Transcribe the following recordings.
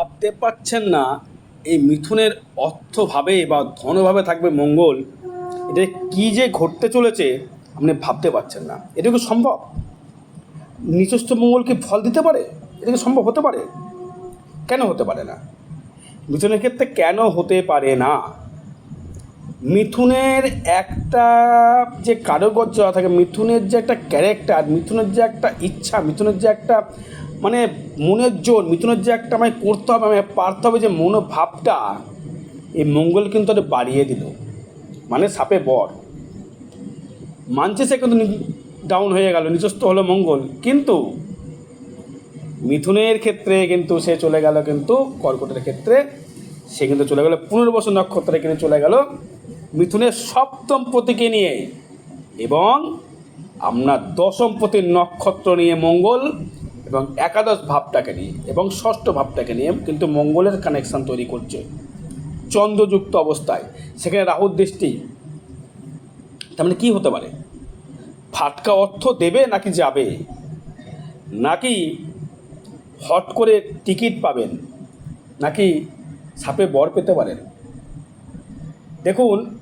ভাবতে পাচ্ছেন না, এই মিথুনের অর্থভাবে বা ধনভাবে থাকবে মঙ্গল এটা কী যে ঘটতে চলেছে আপনি ভাবতে পারছেন না। এটা কি সম্ভব? নিচস্থ মঙ্গল কি ফল দিতে পারে? এটা কি সম্ভব হতে পারে? কেন হতে পারে না? মিথুনের ক্ষেত্রে কেন হতে পারে না? মিথুনের একটা যে কারুকার্য থাকে মিথুনের যে একটা ক্যারেক্টার মিথুনের যে একটা ইচ্ছা, মিথুনের যে একটা মানে মনের জোর, মিথুনের যে একটা আমায় করতে হবে, আমায় পারতে হবে যে মনোভাবটা এই মঙ্গল কিন্তু এটা বাড়িয়ে দিল। মানে সাপে বর। মানছে সে কিন্তু ডাউন হয়ে গেল, নিজস্ব হলো মঙ্গল। কিন্তু মিথুনের ক্ষেত্রে কিন্তু সে চলে গেল কিন্তু কর্কটের ক্ষেত্রে। সে কিন্তু চলে গেল পুনর্বসু নক্ষত্রে কিন্তু চলে গেল মিথুনের সপ্তম পতিকে নিয়ে। এবং আপনার দশম পতির নক্ষত্র নিয়ে মঙ্গল এবং একাদশ ভাবটাকে নিয়ে এবং ষষ্ঠ ভাবটাকে নিয়ে কিন্তু মঙ্গলের কানেকশান তৈরি করছে। চন্দ্রযুক্ত অবস্থায়। সেখানে রাহুর দৃষ্টি, তার মানে কী হতে পারে? ফাটকা অর্থ দেবে নাকি যাবে? নাকি হট করে টিকিট পাবেন? নাকি সাপে বর পেতে পারেন? দেখুন,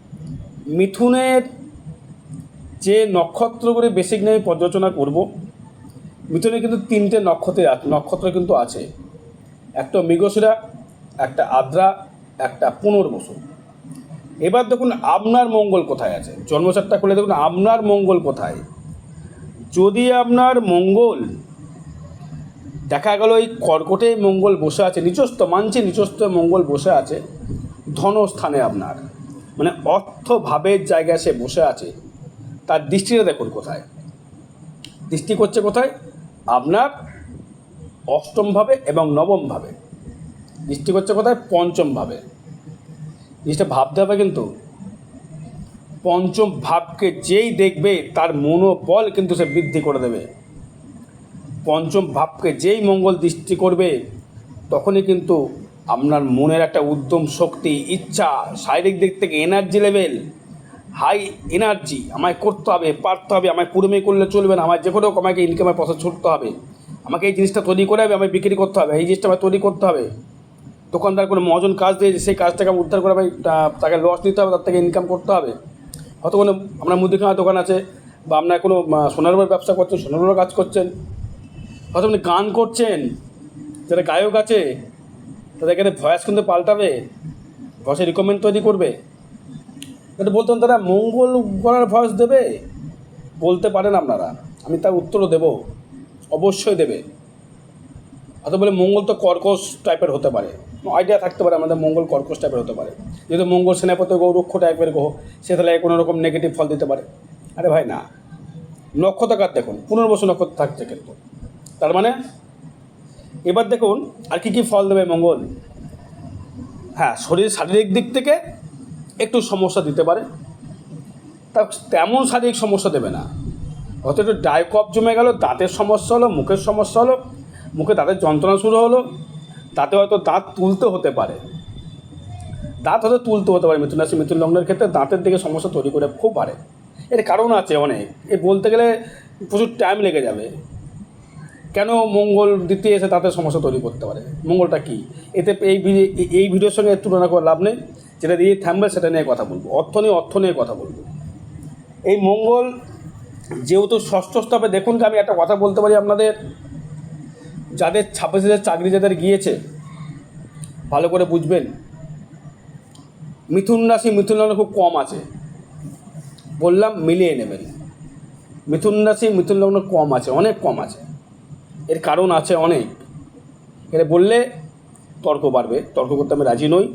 মিথুনের যে নক্ষত্রগুলি বেসিক নিয়ে পর্যালোচনা করব মিথুনে কিন্তু তিনটে নক্ষত্রে নক্ষত্র কিন্তু আছে। একটা মৃগশিরা, একটা আদ্রা, একটা পুনর্বসু। এবার দেখুন আপনার মঙ্গল কোথায় আছে? জন্মচারটা খুলে দেখুন, আপনার মঙ্গল কোথায়? যদি আপনার মঙ্গল, দেখা গেল এই কর্কটে মঙ্গল বসে আছে, নিচস্থ, মানছে নিচস্থ মঙ্গল বসে আছে, ধনস্থানে আপনার। মানে অর্থভাবের জায়গায় সে বসে আছে। তার দৃষ্টিটা দেখুন কোথায়? দৃষ্টি করছে কোথায়? আপনার অষ্টমভাবে এবং নবমভাবে। দৃষ্টি করছে কোথায়? পঞ্চমভাবে। জিনিসটা ভাবতে হবে কিন্তু, পঞ্চম ভাবকে যেই দেখবে, তার মনোবল কিন্তু সে বৃদ্ধি করে দেবে। পঞ্চম ভাবকে যেই মঙ্গল দৃষ্টি করবে, তখনই কিন্তু আপনার মনের একটা উদ্যম শক্তি, ইচ্ছা, শারীরিক দিক থেকে এনার্জি লেভেল হাই এনার্জি, আমায় করতে হবে, পারতে হবে, আমায় কুড়মে করলে চলবে না আমার যে কোনো আমাকে ইনকামের পথে ছুটতে হবে। আমাকে এই জিনিসটা তৈরি করে হবে আমায় বিক্রি করতে হবে, এই জিনিসটা আমায় তৈরি করতে হবে। দোকানদার কোনো মহাজন কাজ দিয়ে সেই কাজটাকে আমি উদ্ধার করে আমি তাকে লস দিতে হবে, তার থেকে ইনকাম করতে হবে। হয়তো কোনো আপনার মুদিখানা দোকান আছে, বা আপনার কোনো সোনার ব্যবসা করছেন, সোনার কাজ করছেন। হয়তো আপনি গান করছেন, যারা গায়ক আছে তাদের এখানে ভয়েস কিন্তু পাল্টাবে ভয়েসে রিকমেন্ড তৈরি করবে। এটা বলতেন তারা মঙ্গল করার ভয়েস দেবে? বলতে পারেন আপনারা, আমি তার উত্তরও দেব, অবশ্যই দেবে। অত বলে মঙ্গল তো কর্কশ টাইপের হতে পারে। আইডিয়া থাকতে পারে আমাদের মঙ্গল কর্কশ টাইপের হতে পারে। যেহেতু মঙ্গল সেনাপতি গৌরক্ষ টাইপের গ্রহ, সে তাহলে কোনো রকম নেগেটিভ ফল দিতে পারে। আরে ভাই, না। নক্ষত্রকার দেখুন, পুনর্বসু নক্ষত্র থাকছে কিন্তু। তার মানে এবার দেখুন, আর কি কি ফল দেবে মঙ্গল? হ্যাঁ শরীর শারীরিক দিক থেকে একটু সমস্যা দিতে পারে। তা তেমন শারীরিক সমস্যা দেবে না। হয়তো একটু ডায়কপ জমে গেল, দাঁতের সমস্যা হলো, মুখের সমস্যা হলো, মুখে দাঁতের যন্ত্রণা শুরু হলো, তাতে হয়তো দাঁত তুলতে হতে পারে। দাঁত হয়তো তুলতে হতে পারে, মিথুন রাশি, মিথুন লগ্নের ক্ষেত্রে দাঁতের দিকে সমস্যা তৈরি করে খুব পারে এর কারণ আছে অনেক। এ বলতে গেলে প্রচুর টাইম লেগে যাবে। কেন মঙ্গল দিতে এসে তাতে সমস্যা তৈরি করতে পারে? মঙ্গলটা কি? এতে এই এই ভিডিওর সঙ্গে তুলনা করে লাভ নেই। যেটা দিয়ে থামবে সেটা নিয়ে কথা বলব। অর্থ নিয়ে অর্থ নিয়ে কথা বলব। এই মঙ্গল যেহেতু ষষ্ঠ স্তপে, দেখুন আমি একটা কথা বলতে পারি আপনাদের? যাদের ছাব্বিশ হাজার চাকরি যাদের গিয়েছে, ভালো করে বুঝবেন, মিথুন রাশি মিথুন লগ্ন খুব কম আছে। বললাম মিলিয়ে নেবেন। মিথুন রাশি মিথুন লগ্ন কম আছে, অনেক কম আছে। এর কারণ আছে অনেক। এটা বললে তর্ক বাড়বে, তর্ক করতে আমি রাজি নই।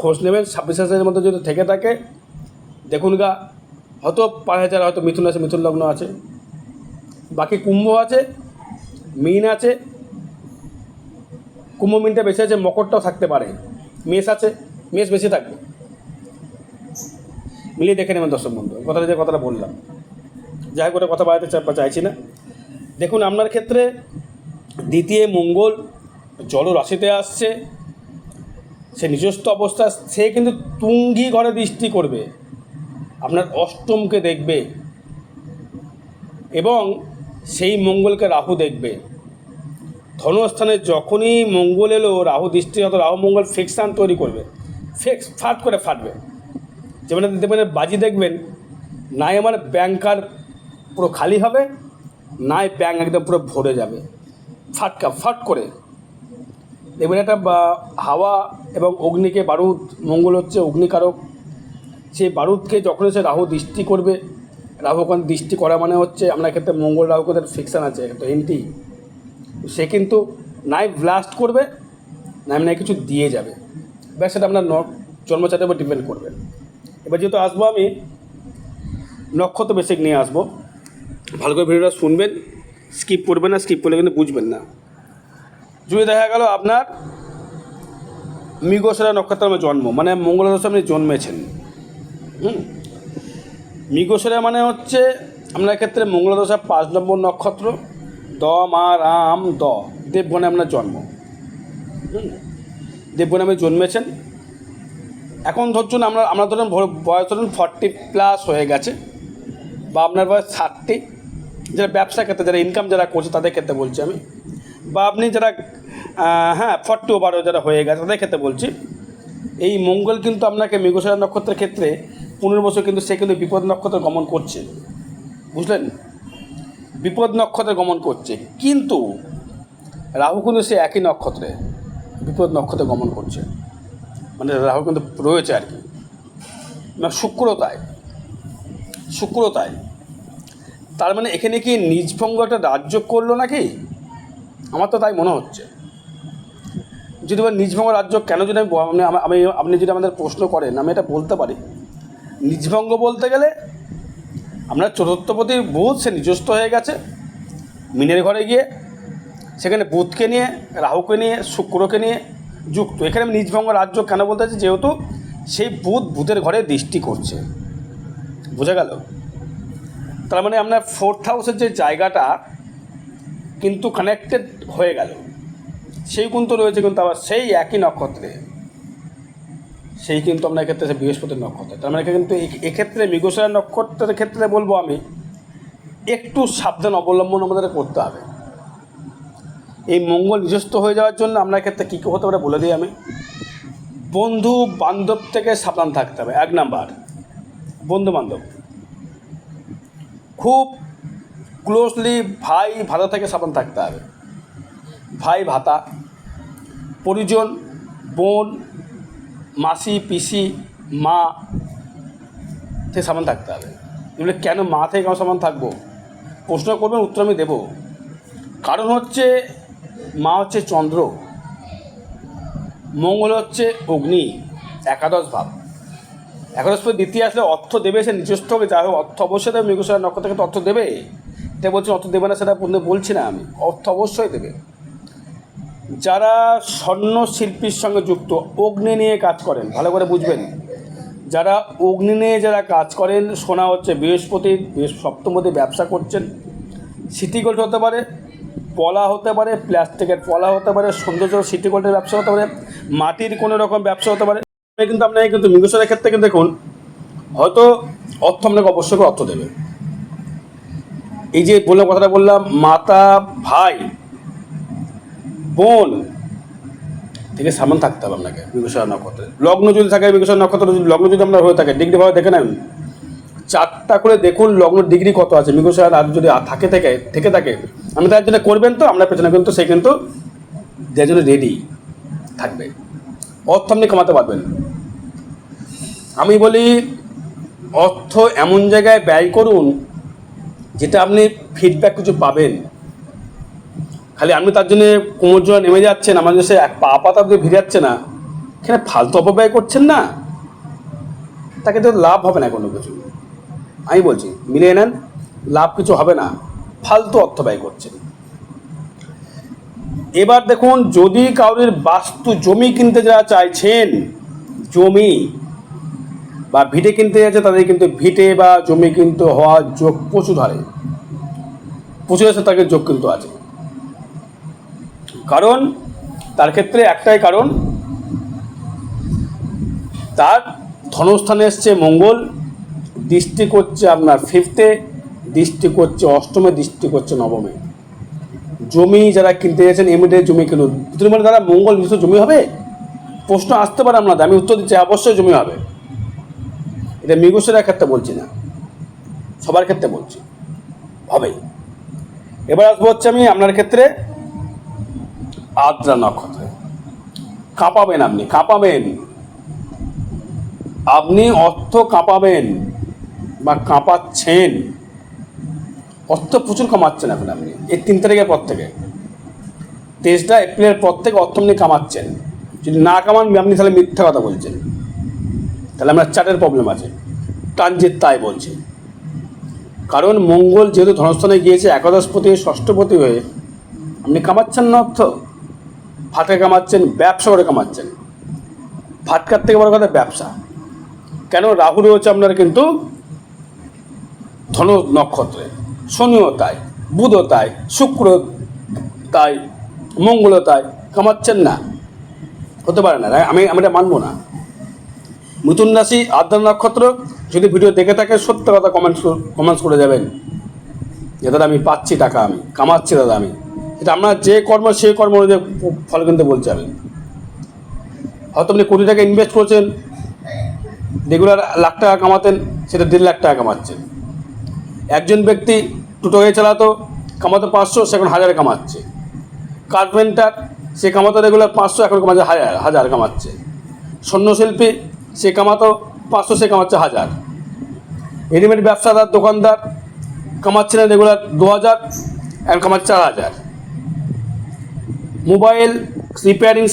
খোঁজ নেবেন ছাব্বিশ হাজারের মধ্যে যদি থেকে থাকে, দেখুন গা, হয়তো পাঁচ হাজার, হয়তো মিথুন আছে, মিথুন লগ্ন আছে। বাকি কুম্ভ আছে, মিন আছে, কুম্ভ মিনটা বেশি আছে, মকরটাও থাকতে পারে। মেষ আছে, মেষ বেশি থাকবে। মিলিয়ে দেখে নেবেন দর্শক বন্ধু, কথাটা যে কথাটা বললাম। যাই করে কথা বাড়াতে চাইছি না। দেখুন, আপনার ক্ষেত্রে দ্বিতীয় মঙ্গল জল রাশিতে আসছে। সে নিজস্ব অবস্থা, সে কিন্তু তুঙ্গি ঘরে দৃষ্টি করবে। আপনার অষ্টমকে দেখবে এবং সেই মঙ্গলকে রাহু দেখবে। ধনস্থানে যখনই মঙ্গল এলো, রাহু দৃষ্টি হয়তো রাহু, মঙ্গল ফিকশান তৈরি করবে। ফিক্স ফাট করে ফাটবে। যেমন দেখবেন বাজি দেখবেন, নাই আমার ব্যাংকার পুরো খালি হবে, নাই ব্যাংক একদম পুরো ভরে যাবে। ফাটকা, ফাট করে। দেখবেন একটা হাওয়া এবং অগ্নিকে বারুদ, মঙ্গল হচ্ছে অগ্নিকারক। সেই বারুদকে যখন সে রাহু দৃষ্টি করবে রাহু ওখানে দৃষ্টি করা মানে হচ্ছে আমরা ক্ষেত্রে মঙ্গল রাহু কোথায় ফিকশান আছে তো এনটি সে কিন্তু নাই ব্লাস্ট করবে নাই নাই কিছু দিয়ে যাবে। ব্যাস, সেটা আপনার জন্মচাটের উপর ডিপেন্ড করবে। এবার যেহেতু আসব আমি, নক্ষত্র বেসিক নিয়ে আসব। ভালো করে ভিডিওটা শুনবেন স্কিপ করবেন না স্কিপ করলে কিন্তু বুঝবেন না। যদি দেখা গেল আপনার মৃগশিরা নক্ষত্রের জন্ম মানে মঙ্গলদশে আপনি জন্মেছেন। হুম? মৃগশিরা মানে হচ্ছে আপনার ক্ষেত্রে মঙ্গলদশা পাঁচ নম্বর নক্ষত্র, দ, মা, রাম, দ, দেবগণে আপনার জন্ম। হুম? দেবগণে আপনি জন্মেছেন। এখন ধরছুন আমরা আমরা ধরুন বয়স ধরুন ফর্টি প্লাস হয়ে গেছে, বা আপনার বয়স ষাটটি যারা ব্যবসা ক্ষেত্রে, যারা ইনকাম যারা করছে, তাদের ক্ষেত্রে বলছি আমি। বা আপনি যারা হ্যাঁ ফর্টি ওভারও যারা হয়ে গেছে, তাদের ক্ষেত্রে বলছি, এই মঙ্গল কিন্তু আপনাকে মৃগশিরা নক্ষত্রের ক্ষেত্রে পনেরো বছর কিন্তু সে কিন্তু বিপদ নক্ষত্র গমন করছে। বুঝলেন? বিপদ নক্ষত্রে গমন করছে। কিন্তু রাহু কিন্তু সে একই নক্ষত্রে বিপদ নক্ষত্রে গমন করছে। মানে রাহু কিন্তু রয়েছে আর কি। মানে শুক্রতায় শুক্রতায় তার মানে এখানে কি নিজভঙ্গ একটা রাজ্য করল নাকি? আমার তো তাই মনে হচ্ছে। যদি বা নিজভঙ্গ রাজ্য কেন যদি আমি আমি আপনি যদি আমাদের প্রশ্ন করেন, আমি এটা বলতে পারি। নিজভঙ্গ বলতে গেলে আমরা চতুর্থপতি বুধ, সে নিজস্ব হয়ে গেছে, মিনের ঘরে গিয়ে, সেখানে বুধকে নিয়ে, রাহুকে নিয়ে, শুক্রকে নিয়ে যুক্ত। এখানে আমি নিজভঙ্গ রাজ্য কেন বলতে চাচ্ছি যেহেতু সেই বুধ বুধের ঘরে দৃষ্টি করছে। বোঝা গেল? তার মানে আপনার ফোর্থ হাউসের যে জায়গাটা কিন্তু কানেক্টেড হয়ে গেল। সেই কিন্তু রয়েছে কিন্তু আবার সেই একই নক্ষত্রে। সেই কিন্তু আপনার ক্ষেত্রে সে বৃহস্পতির নক্ষত্র। তার মানে কিন্তু এক্ষেত্রে মৃগশিরা নক্ষত্রের ক্ষেত্রে বলব আমি, একটু সাবধান অবলম্বন আমাদের করতে হবে। এই মঙ্গল নিজস্ব হয়ে যাওয়ার জন্য আপনার ক্ষেত্রে কী কী হতে পারে বলে দিই আমি। বন্ধু বান্ধব থেকে সাবধান থাকতে হবে। এক নাম্বার, বন্ধু বান্ধব। খুব ক্লোজলি ভাই ভাতা থেকে সাবধান থাকতে হবে। ভাই ভাতা, পরিজন, বোন, মাসি, পিসি, মা থেকে সাবান থাকতে হবে। এগুলো কেন মা থেকে কেন সাবধান থাকব? প্রশ্ন করবেন, উত্তর আমি দেবো। কারণ হচ্ছে, মা হচ্ছে চন্দ্র, মঙ্গল হচ্ছে অগ্নি, একাদশ ভাব। একাদশ দ্বিতীয় আসলে অর্থ দেবে, সে নিজস্ব হবে, যাই হোক, অর্থ অবশ্যই দেবে মৃগশার নক্ষত্র থেকে অর্থ দেবে। এটা বলছি, অর্থ দেবে না সেটা বলছি না আমি। অর্থ অবশ্যই দেবে। যারা স্বর্ণ শিল্পীর সঙ্গে যুক্ত, অগ্নি নিয়ে কাজ করেন, ভালো করে বুঝবেন। যারা অগ্নি নিয়ে যারা কাজ করেন, সোনা হচ্ছে বৃহস্পতির বৃহস্প- সপ্তমপতি ব্যবসা করছেন। সিটি গোল্ড হতে পারে, পলা হতে পারে, প্লাস্টিকের পলা হতে পারে, সৌন্দর্য সিটি গোল্ডের ব্যবসা হতে পারে, মাটির কোনো রকম ব্যবসা হতে পারে। কিন্তু আপনাকে কিন্তু মৃগশালের ক্ষেত্রে কিন্তু দেখুন, হয়তো অর্থ আপনাকে অবশ্যই অর্থ দেবে। এই যে বললাম কথাটা বললাম, মাতা, ভাই, বোন থেকে সামান থাকতে হবে আপনাকে বিকশাল নক্ষত্রে। লগ্ন যদি থাকে বিকশাল নক্ষত্র যদি লগ্ন যদি আপনার হয়ে থাকে, ডিগ্রি ভাবে দেখে নেন। চারটা করে দেখুন লগ্ন ডিগ্রি কত আছে। বিকশাল আর যদি থাকে থেকে থেকে থাকে আমি তার জন্য করবেন তো, আপনার পেছনে কিন্তু সে কিন্তু যার জন্য রেডি থাকবে। অর্থ আপনি কমাতে পারবেন। আমি বলি, অর্থ এমন জায়গায় ব্যয় করুন যেটা আপনি ফিডব্যাক কিছু পাবেন। খালি আপনি তার জন্য কোমর জোড়া নেমে যাচ্ছেন, আমার জন্য সে এক পা পাতা অব্দি ভিড়ে যাচ্ছে না। এখানে ফালতু অপব্যয় করছেন না? তাকে তো লাভ হবে না কোনো কিছু। আমি বলছি, মিলিয়ে নেন, লাভ কিছু হবে না। ফালতু অর্থ ব্যয় করছেন। এবার দেখুন, যদি কাউরির বাস্তু জমি কিনতে যারা চাইছেন, জমি বা ভিটে কিনতে যাচ্ছে, তাদের কিন্তু ভিটে বা জমি কিন্তু হওয়ার যোগ প্রচুর হারে। প্রচুর আছে তাদের যোগ কিন্তু আছে। কারণ, তার ক্ষেত্রে একটাই কারণ, তার ধনস্থানে এসছে মঙ্গল দৃষ্টি করছে আপনার ফিফথে দৃষ্টি করছে অষ্টমে দৃষ্টি করছে নবমে। জমি যারা কিনতে গেছেন এমনিতে জমি কিনুন। তুমি বলে মঙ্গল বিশ্ব জমি হবে? প্রশ্ন আসতে পারে আপনাদের, আমি উত্তর দিচ্ছি, অবশ্যই জমি হবে। এটা মৃগসেরার ক্ষেত্রে বলছি না, সবার ক্ষেত্রে বলছি হবেই এবার আসব হচ্ছে আমি আপনার ক্ষেত্রে আদ্রা নক্ষত্রে। কাঁপাবেন আপনি কাঁপাবেন। আপনি অর্থ কাঁপাবেন বা কাঁপাচ্ছেন। অর্থ প্রচুর কামাচ্ছেন এখন আপনি, এই তিন তারিখের পর থেকে। তেইশটা এপ্রিলের পর থেকে অর্থ আপনি কামাচ্ছেন। যদি না কামান, আপনি তাহলে মিথ্যা কথা বলছেন। তাহলে আপনার চার্টের প্রবলেম আছে। ট্রানজিট তাই বলছে। কারণ মঙ্গল যেহেতু ধনস্থানে গিয়েছে, একাদশপতি, ষষ্ঠপতি হয়ে আপনি কামাচ্ছেন না অর্থ? ফাটে কামাচ্ছেন, ব্যবসা করে কামাচ্ছেন। ফাটকার থেকে বড় কথা ব্যবসা। কেন? রাহু রয়েছে আপনার কিন্তু ধনু নক্ষত্রে। শনিও তাই, বুধও তাই, শুক্র তাই, মঙ্গলও তাই, কামাচ্ছেন না। হতে পারে না। আমি আমি এটা মানবো না। মিথুন রাশি আদ্রা নক্ষত্র, যদি ভিডিও দেখে থাকে, সত্য কথা কমেন্টস কমেন্টস করে যাবেন। যে দাদা আমি পাচ্ছি টাকা আমি, কামাচ্ছি দাদা আমি। এটা আপনার যে কর্ম সেই কর্ম অনুযায়ী ফল কিন্তু বলতে যাবেন হয়তো আপনি কোটি টাকা ইনভেস্ট করছেন রেগুলার লাখ টাকা কামাতেন, সেটা দেড় লাখ টাকা কামাচ্ছেন। একজন ব্যক্তি টোটো হয়ে চালাতো, কামাতো পাঁচশো, সে এখন হাজারে কামাচ্ছে। কার্পেন্টার সে কামাতো রেগুলার পাঁচশো, এখন কামাচ্ছে হাজার হাজার কামাচ্ছে। স্বর্ণশিল্পী সে কামাতো পাঁচশো, সে কামাচ্ছে হাজার। রেডিমেড ব্যবসাদার, দোকানদার, কামাচ্ছিলেন রেগুলার দু হাজার এখন কামাচ্ছে চার হাজার। মোবাইল রিপেয়ারিং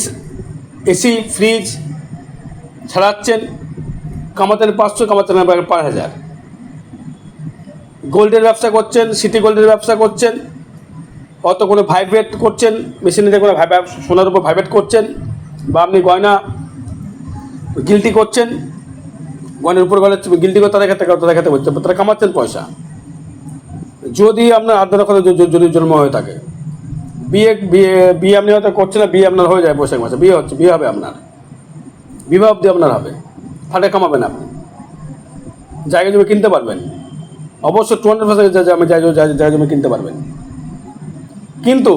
এসি, ফ্রিজ ছাড়াচ্ছেন, কামাতেন পাঁচশো, কামাতেন পাঁচ হাজার। গোল্ডের ব্যবসা করছেন, সিটি গোল্ডের ব্যবসা করছেন, অত কোনো ভাইব্রেট করছেন, মেশিনে কোনো সোনার উপর ভাইব্রেট করছেন, বা আপনি গয়না গিলটি করছেন গয়নার উপর গয়না গিলটি করে তাদের ক্ষেত্রে তাদের ক্ষেত্রে বলছে তারা কামাচ্ছেন পয়সা। যদি আপনার আদ্রা কথা যদি জন্ম হয়ে থাকে, বিয়ে বিয়ে বিয়ে আপনি হয়তো করছেন না, বিয়ে আপনার হয়ে যায় বৈশাখ মাসে বিয়ে হচ্ছে, বিয়ে হবে আপনার। বিবাহ অব্দি আপনার হবে ফাটে কামাবেন আপনি। জায়গা জমি কিনতে পারবেন। অবশ্য টু হান্ড্রেড পার্সেন্ট জায়গা জমি কিনতে পারবেন। কিন্তু,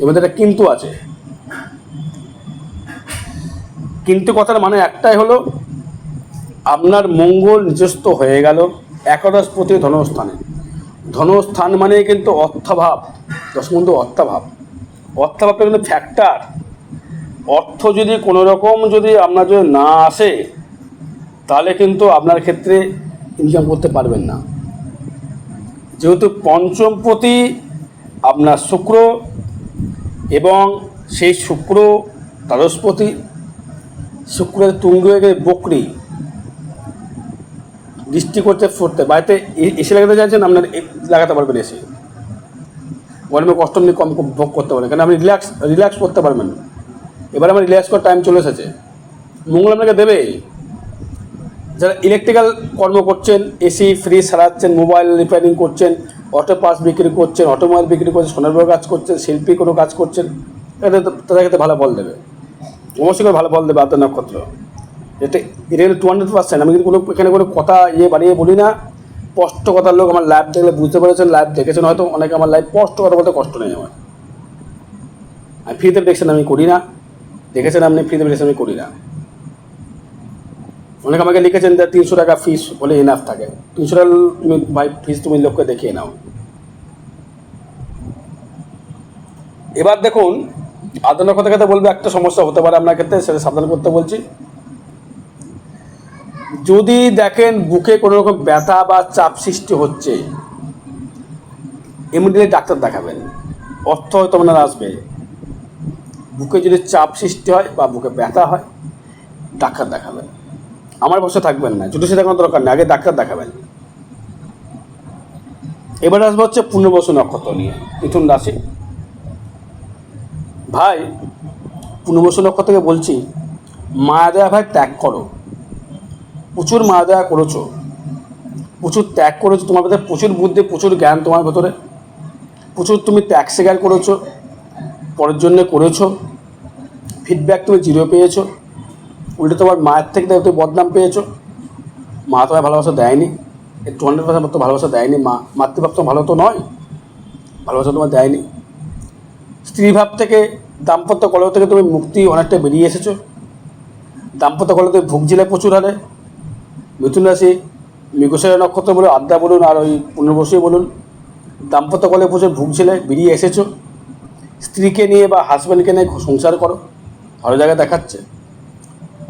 এবার একটা কিন্তু আছে কিন্তু কথার মানে একটাই হলো, আপনার মঙ্গল নিজস্ব হয়ে গেল একাদশ প্রতি ধনস্থানে। ধনস্থান মানে কিন্তু অর্থাভাব দশমন্ত অর্থাভাব। অর্থাভাবটা কিন্তু ফ্যাক্টর অর্থ যদি কোনো রকম যদি আপনার যদি না আসে, তাহলে কিন্তু আপনার ক্ষেত্রে ইনকাম করতে পারবেন না। যেহেতু পঞ্চমপতি আপনার শুক্র এবং সেই শুক্র দ্বাদশপতি শুক্রের তুঙ্গ বকরি দৃষ্টি করতে ফুটতে বাড়িতে এসে লাগাতে চাইছেন, আপনার লাগাতে পারবেন এসে। গরমে কষ্ট আপনি কম ভোগ করতে পারবেন কারণ আপনি রিল্যাক্স রিল্যাক্স করতে পারবেন। এবার আমার রিল্যাক্স করার টাইম চলে এসেছে। মঙ্গল আপনাকে দেবে। যারা ইলেকট্রিক্যাল কর্ম করছেন এসি ফ্রিজ সারাচ্ছেন মোবাইল রিপেয়ারিং করছেন অটো পাস বিক্রি করছেন অটোমোবাইল বিক্রি করছেন, সোনার কাজ করছেন, শিল্পী কোনো কাজ করছেন, তাদের ক্ষেত্রে ভালো ফল দেবে। অবশ্যই ভালো ফল দেবে আপনার নক্ষত্র। এটা কিন্তু টু হান্ড্রেড পার্সেন্ট আমি কিন্তু কোনো এখানে কোনো কথা ইয়ে বাড়িয়ে বলি না। স্পষ্ট কথার লোক আমার লাইভ দেখলে বুঝতে পেরেছেন লাইভ দেখেছেন হয়তো অনেকে আমার লাইভ স্পষ্ট কথা বলতে কষ্ট নেই আমার। আমি ফ্রিতে দেখছেন আমি করি না। দেখেছেন আপনি ফ্রিতে দেখছেন আমি করি না। অনেকে আমাকে লিখেছেন যে তিনশো টাকা ফিস বলে ইনাফ থাকে। তিনশো টাকা তুমি ভাই ফিস তুমি লোককে দেখিয়ে নাও। এবার দেখুন আদনের কথা কথা বলবে, একটা সমস্যা হতে পারে আপনার ক্ষেত্রে, সেটা সাবধান করতে বলছি। যদি দেখেন বুকে কোনো রকম ব্যথা বা চাপ সৃষ্টি হচ্ছে ইমিডিয়েটলি ডাক্তার দেখাবেন। অর্থ হয়তো আপনার আসবে। বুকে যদি চাপ সৃষ্টি হয় বা বুকে ব্যথা হয়, ডাক্তার দেখাবেন। আমার বসে থাকবেন না জ্যোতিষে দেখানোর দরকার নেই, আগে ডাক্তার দেখাবেন। এবার আসব হচ্ছে পূর্ণবসু নক্ষত্র নিয়ে, মিথুন রাশি। ভাই পূর্ণবসু থেকে বলছি, মায়া দেয়া ভাই ত্যাগ করো। প্রচুর মায়া দেয়া করেছ। প্রচুর ত্যাগ করেছ তোমার ভেতরে, প্রচুর বুদ্ধি, প্রচুর জ্ঞান তোমার ভেতরে। প্রচুর তুমি ত্যাগ স্বীকার করেছ, পরের জন্য করেছ। ফিডব্যাক তুমি জিরো পেয়েছ। উল্টে তোমার মায়ের থেকে তুমি বদনাম পেয়েছ। মা তোমায় ভালোবাসা দেয়নি। টু হান্ড্রেড পার্সেন্ট তো ভালোবাসা দেয়নি মা। মাতৃভাব তো ভালো তো নয়। ভালোবাসা তোমার দেয়নি। স্ত্রীভাব থেকে দাম্পত্য কলহ থেকে তুমি মুক্তি অনেকটা বেরিয়ে এসেছ। দাম্পত্য কলহ তুমি ভুগছিলে প্রচুর হারে। মিথুন রাশি মৃগশিরা নক্ষত্র বলুন আদ্যা বলুন, আর ওই পুনর্বসী বলুন, দাম্পত্য কলে প্রচুর ভুগছিলে, বেরিয়ে এসেছ। স্ত্রীকে নিয়ে বা হাজব্যান্ডকে নিয়ে সংসার করো, ভালো জায়গায় দেখাচ্ছে।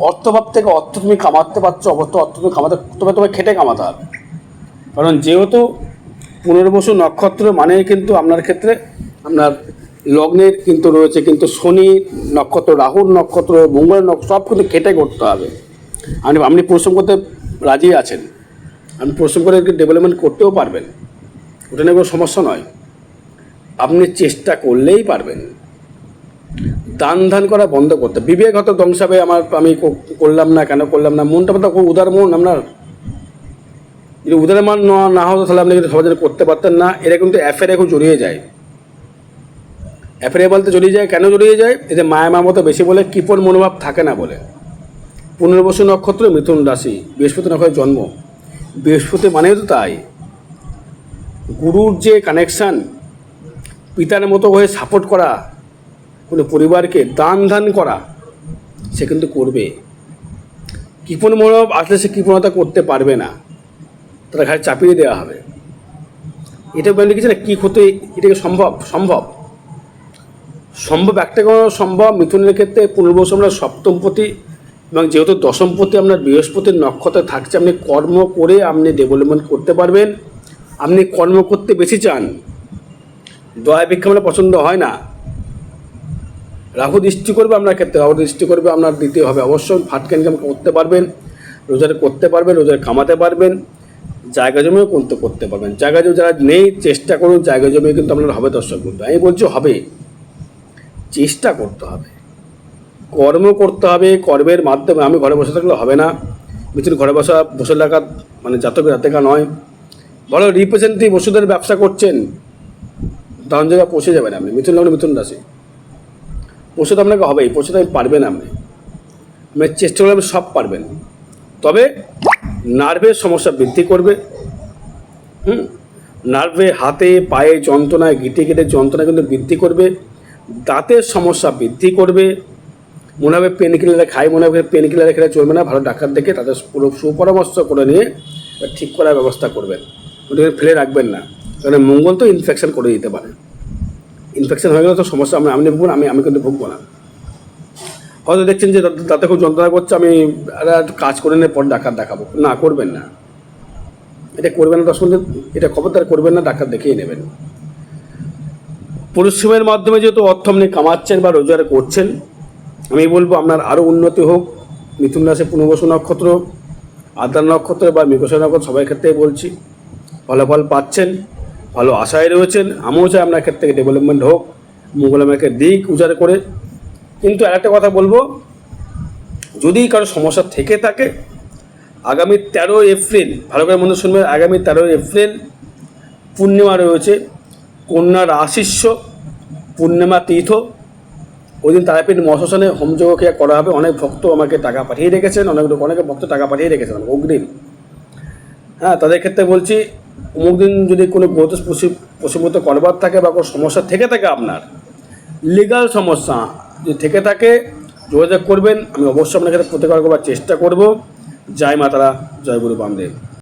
অর্থভাব থেকে অর্থ তুমি কামাতে পারছ অবস্থা অর্থ তুমি কামাতে তবে তোমায় খেটে কামাতে হবে। কারণ যেহেতু পুনর্বসু নক্ষত্র মানে কিন্তু আপনার ক্ষেত্রে আপনার লগ্নের কিন্তু রয়েছে কিন্তু শনি নক্ষত্র, রাহুর নক্ষত্র, মঙ্গলের নক্ষত্র, সব কিন্তু কেটে করতে হবে। আপনি আপনি পরিশ্রম করতে রাজি আছেন। আপনি পরিশ্রম করে ডেভেলপমেন্ট করতেও পারবেন। ওটা নিয়ে কোনো সমস্যা নয়। আপনি চেষ্টা করলেই পারবেন। দান ধান করা বন্ধ করতে। বিবেক হয়তো ধ্বংসাবে আমার, আমি করলাম না কেন করলাম না? মনটা তো খুব উদার মন আপনার? যদি উদার মান না হতো তাহলে আপনি সমাজে করতে পারতেন না। এরা কিন্তু অ্যাফেয়ারে এখন জড়িয়ে যায়। অ্যাফেয়ারে বলতে জড়িয়ে যায়, কেন জড়িয়ে যায়? এতে মায়া মতো বেশি বলে কৃপণ মনোভাব থাকে না বলে। পুনর্বসু নক্ষত্র মিথুন রাশি, বৃহস্পতি নক্ষত্রের জন্ম। বৃহস্পতি মানেও তো তাই। গুরুর যে কানেকশান পিতার মতো হয়ে সাপোর্ট করা, কোনো পরিবারকে দান ধান করা, সে কিন্তু করবে। কৃপণ মনোভাব আসলে সে কৃপণতা করতে পারবে না। তারা ঘাড়ে চাপিয়ে দেওয়া হবে। এটা বলে কিছু না কী হতে এটাকে সম্ভব? সম্ভব। সম্ভব, একটা কোনো সম্ভব, মিথুনের ক্ষেত্রে পুনর্বসু আমরা সপ্তমপতি এবং যেহেতু দশমপতি আপনার বৃহস্পতির নক্ষত্রে থাকছে, আপনি কর্ম করে আপনি ডেভেলপমেন্ট করতে পারবেন। আপনি কর্ম করতে বেশি চান, দয়া ভিক্ষা আমরা পছন্দ হয় না। রাহু দৃষ্টি করবে আপনার ক্ষেত্রে, রাহু দৃষ্টি করবে আপনার দিতে হবে অবশ্যই ফাটকা ইনকাম করতে পারবেন, রোজগার করতে পারবেন, রোজগার কামাতে পারবেন, জায়গা জমিও কিন্তু করতে পারবেন। জায়গা জমি যারা নেই, চেষ্টা করুন, জায়গা জমি কিন্তু আপনার হবে দর্শক বন্ধু। আমি বলছি হবে। চেষ্টা করতে হবে। কর্ম করতে হবে, কর্মের মাধ্যমে, আমি ঘরে বসে থাকলে হবে না। মিথুন ঘরে বসা, বসে থাকা মানে জাতক জাতিকা নয়। বড় রিপ্রেজেন্টেটিভ ওষুধের ব্যবসা করছেন তখন জায়গায় পৌঁছে যাবেন আপনি মিথুন লগ্ন মিথুন রাশি। ওষুধ আপনাকে হবেই ওষুধ আমি পারবেন আপনি আপনি চেষ্টা করলে আপনি সব পারবেন। তবে নার্ভের সমস্যা বৃদ্ধি করবে। হুম? নার্ভে হাতে, পায়ে যন্ত্রণায়, গিটে গিটে যন্ত্রণা কিন্তু বৃদ্ধি করবে। দাঁতের সমস্যা বৃদ্ধি করবে, মনে হবে পেন কিলারে খাই, মনে হবে পেন কিলারে খেলে চলবে না, ভালো ডাক্তার দেখে তাদের পুরো সুপরামর্শ করে নিয়ে ঠিক করার ব্যবস্থা করবেন। ওটাকে ফেলে রাখবেন না, কারণ মঙ্গল তো ইনফেকশন করে দিতে পারে। ইনফেকশন হয়ে গেলে তো সমস্যা, আমি আমি ভুগবো আমি আমি কিন্তু ভুগবো না। হয়তো দেখছেন যে দাঁতে খুব যন্ত্রণা করছে, আমি কাজ করে নিয়ে পর ডাক্তার দেখাবো। না, করবেন না। এটা করবেন না, দশ মিনিট এটা খবরদার করবেন না, ডাক্তার দেখিয়ে নেবেন। পরিশ্রমের মাধ্যমে যেহেতু অর্থ আপনি কামাচ্ছেন বা রোজগার করছেন, আমি বলব আপনার আরও উন্নতি হোক। মিথুন রাশি পুনর্বসু নক্ষত্র, আদ্রা নক্ষত্র বা মৃগশা নক্ষত্র সবাই ক্ষেত্রে বলছি, ভালো ফল পাচ্ছেন, ভালো আশায় রয়েছেন, আমিও চাই আপনার ক্ষেত্রে ডেভেলপমেন্ট হোক মঙ্গল আমাকে দিক উজাড় করে। কিন্তু আরেকটা কথা বলব, যদি কারও সমস্যা থেকে থাকে, আগামী তেরো এপ্রিল, ভালো করে মনে শুনবেন আগামী তেরো এপ্রিল পূর্ণিমা রয়েছে। কন্যা রাশিস্য পূর্ণিমা তীর্থ। ওই দিন তারাপীঠ মহাশ্মশানে হোমযোগ ক্রিয়া করা হবে। অনেক ভক্ত আমাকে টাকা পাঠিয়ে রেখেছেন, অনেক অনেকে ভক্ত টাকা পাঠিয়ে রেখেছেন অগ্রিম। হ্যাঁ তাদের ক্ষেত্রে বলছি, অমুক দিন যদি কোনো গ্রোথ প্রসিমত করবার থাকে বা কোনো সমস্যা থেকে থাকে আপনার লিগাল সমস্যা যদি থেকে থাকে, যোগাযোগ করবেন। আমি অবশ্যই আপনার ক্ষেত্রে প্রতিকার করবার চেষ্টা করব। জয় মাতারা জয় গুরু বামদেব।